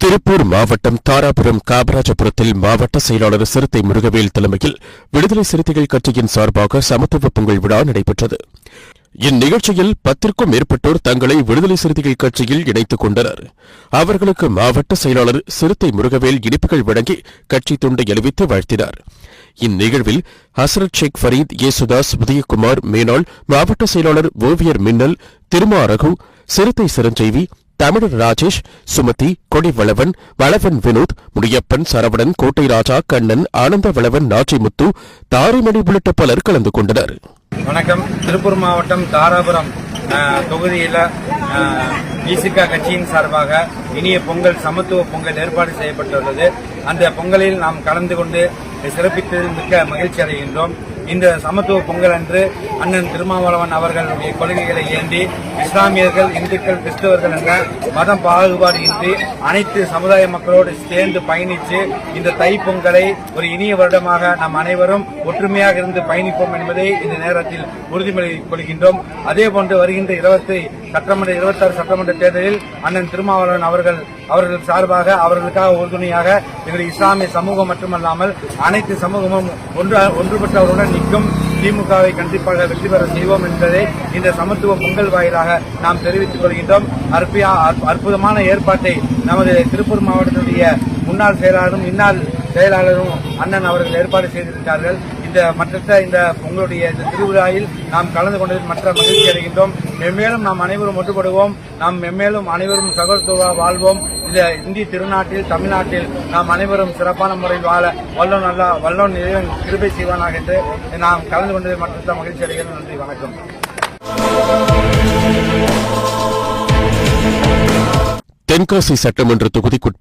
திருப்பூர் மாவட்டம் தாராபுரம் காமராஜபுரத்தில் மாவட்ட செயலாளர் சிறுத்தை முருகவேல் தலைமையில் விடுதலை சிறுத்தைகள் கட்சியின் சார்பாக சமத்துவ பொங்கல் விழா நடைபெற்றது. இந்நிகழ்ச்சியில் பத்திற்கும் மேற்பட்டோர் தங்களை விடுதலை சிறுத்தைகள் கட்சியில் இணைத்துக் கொண்டனர். அவர்களுக்கு மாவட்ட செயலாளர் சிறுத்தை முருகவேல் இனிப்புகள் வழங்கி கட்சி துண்டை அணிவித்து வாழ்த்தினார். இந்நிகழ்வில் ஹசரத் ஷேக் ஃபரீத் யேசுதாஸ் உதயகுமார் மேனாள் மாவட்ட செயலாளர் ஓவியர் மின்னல் திருமா ரகு சிறுத்தை சிரஞ்சீவி தமிழர் ராஜேஷ் சுமதி கொடிவளவன் வளவன் வினோத் முடியப்பன் சரவணன் கோட்டை ராஜா கண்ணன் ஆனந்த வளவன் நாச்சிமுத்து தாரிமணி உள்ளிட்ட பலர் கலந்து கொண்டனர். வணக்கம். திருப்பூர் மாவட்டம் தாராபுரம் தொகுதியில் தொகுதியில கட்சியின் சார்பாக இனிய பொங்கல் சமத்துவ பொங்கல் ஏற்பாடு செய்யப்பட்டுள்ளது. அந்த பொங்கலில் நாம் கலந்து கொண்டு சிறப்பித்ததில் மிக்க மகிழ்ச்சி அடைகின்றோம். இந்த சமத்துவ பொங்கல் அன்று அண்ணன் திருமாவளவன் அவர்களுடைய கொள்கைகளை ஏந்தி இஸ்லாமியர்கள் இந்துக்கள் கிறிஸ்தவர்கள் என்ற மதம் பாகுபாடு இன்றி அனைத்து சமுதாய மக்களோடு சேர்ந்து பயணித்து இந்த தை பொங்கலை ஒரு இனிய வருடமாக நாம் அனைவரும் ஒற்றுமையாக இருந்து பயணிப்போம் என்பதை இந்த நேரத்தில் உறுதிமொழி கொள்கின்றோம். அதேபோன்று வருகின்ற இருபத்தி சட்டமன்ற இருபத்தாறு சட்டமன்ற தேர்தலில் அண்ணன் திருமாவளவன் அவர்கள் அவர்கள் சார்பாக அவர்களுக்காக உறுதுணையாக எங்களுடைய இஸ்லாமிய சமூகம் மட்டுமல்லாமல் அனைத்து சமூகமும் ஒன்று ஒன்றுபட்டவருடன் நிற்கும் திமுகவை கண்டிப்பாக வெற்றி பெற செய்வோம் என்பதை இந்த சமத்துவ பொங்கல் வாயிலாக நாம் தெரிவித்துக் கொள்கின்றோம். அற்பியா அற்புதமான ஏற்பாட்டை நமது திருப்பூர் மாவட்டத்தினுடைய முன்னாள் செயலாளரும் இந்நாள் செயலாளரும் அண்ணன் அவர்கள் ஏற்பாடு செய்திருக்கிறார்கள். இந்த மற்ற இந்த உங்களுடைய இந்த திருவிழாவில் நாம் கலந்து கொண்டதில் மற்ற மகிழ்ச்சி அடைகின்றோம். மென்மேலும் நாம் அனைவரும் ஒன்றுபடுவோம். நாம் மென்மேலும் அனைவரும் சகோதரத்துவா வாழ்வோம். இந்த இந்திய திருநாட்டில் தமிழ்நாட்டில் நாம் அனைவரும் சிறப்பான முறையில் வாழ வல்லோ நல்லா வல்லோ இறைவன் கிருபை செய்வானாக என்று நாம் கலந்து கொண்டதில் மற்ற மகிழ்ச்சி அடைகிறோம். நன்றி வணக்கம். தென்காசி சட்டமன்ற தொகுதிக்குட்பட்ட